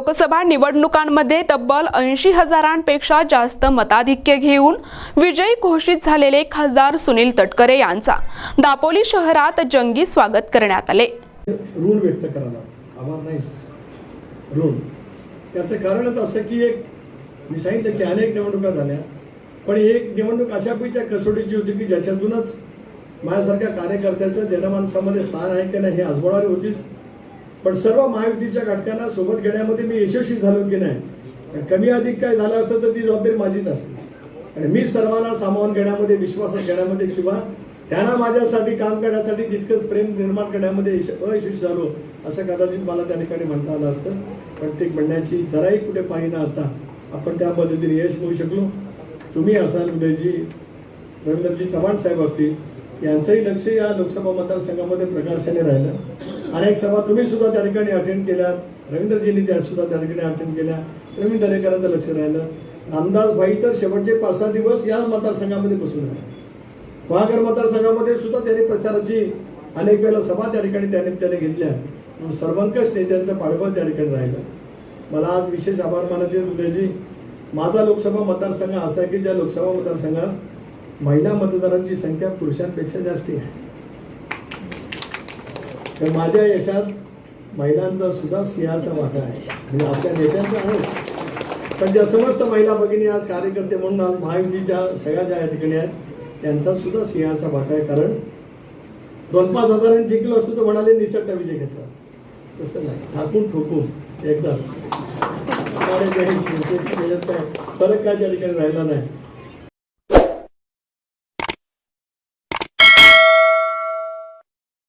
लोकसभा निवडणुकांमध्ये तब्बल ऐंशी हजारांपेक्षा जास्त मताधिक्य घेऊन विजयी घोषित झालेले खासदार सुनील तटकरे यांचा. दापोली शहरात जंगी स्वागत करण्यात आले. ऋण व्यक्त करायला आभार नाही. ऋण. त्याचं कारणच असं की एक मी सांगितलं की अनेक निवडणुका झाल्या पण एक निवडणूक अशा पैकी कसोटीची होती की ज्याच्यातूनच माझ्यासारख्या कार्यकर्त्याचं जनमानसामध्ये स्थान आहे की नाही हे आजवणारी होतीच. पण सर्व महायुतीच्या घटकांना सोबत घेण्यामध्ये मी यशस्वी झालो की नाही? पण कमी अधिक काय झालं असतं तर ती जबाबदारी माझीच असते. आणि मी सर्वांना सामावून घेण्यामध्ये विश्वासात घेण्यामध्ये किंवा त्यांना माझ्यासाठी काम करण्यासाठी तितकंच प्रेम निर्माण करण्यामध्ये यश- अयशस्वी झालो असं कदाचित मला त्या ठिकाणी म्हणता आलं असतं. पण ते म्हणण्याची जराही कुठे पाहिजे आता आपण त्या पद्धतीने यश मिळू शकलो. तुम्ही असाल उदयजी रवींद्रजी चव्हाण साहेब असतील यांचंही लक्ष या लोकसभा मतदारसंघामध्ये प्रकाशाने राहिलं. अनेक सभा तुम्ही सुद्धा त्या ठिकाणी अटेंड केल्यात रवींद्रजींनी त्या सुद्धा त्या ठिकाणी अटेंड केल्या. प्रवीण दरेकरांचं लक्ष राहिलं. अंदाज भाई तर शेवटचे पाच सहा दिवस या मतदारसंघामध्ये बसून राहिले महागर मतदारसंघामध्ये सुद्धा त्यांनी प्रचाराची अनेक वेळेला सभा त्या ठिकाणी त्याने त्याने घेतल्या. सर्वंकष नेत्यांचं पाठबळ त्या ठिकाणी राहिलं. मला आज विशेष आभार मानायचे उदयजी. माझा लोकसभा मतदारसंघ असा आहे की ज्या लोकसभा मतदारसंघात महिला मतदारांची संख्या पुरुषांपेक्षा जास्ती आहे. तर माझ्या यशात महिलांचा सुद्धा सिंहाचा वाटा आहे. म्हणजे आपल्या नेत्यांचा आहे. पण ज्या समस्त महिला भगिनी आज कार्यकर्ते म्हणून आज महायुतीच्या सगळ्या ज्या या ठिकाणी आहेत त्यांचा सुद्धा सिंहाचा वाटा आहे. कारण दोन पाच हजारांनी जिंकलो असतो तर म्हणाले निसटता विजय घेतला. तसं नाही. ठाकून ठोकून एकदा. फरक काय त्या ठिकाणी राहिला नाही.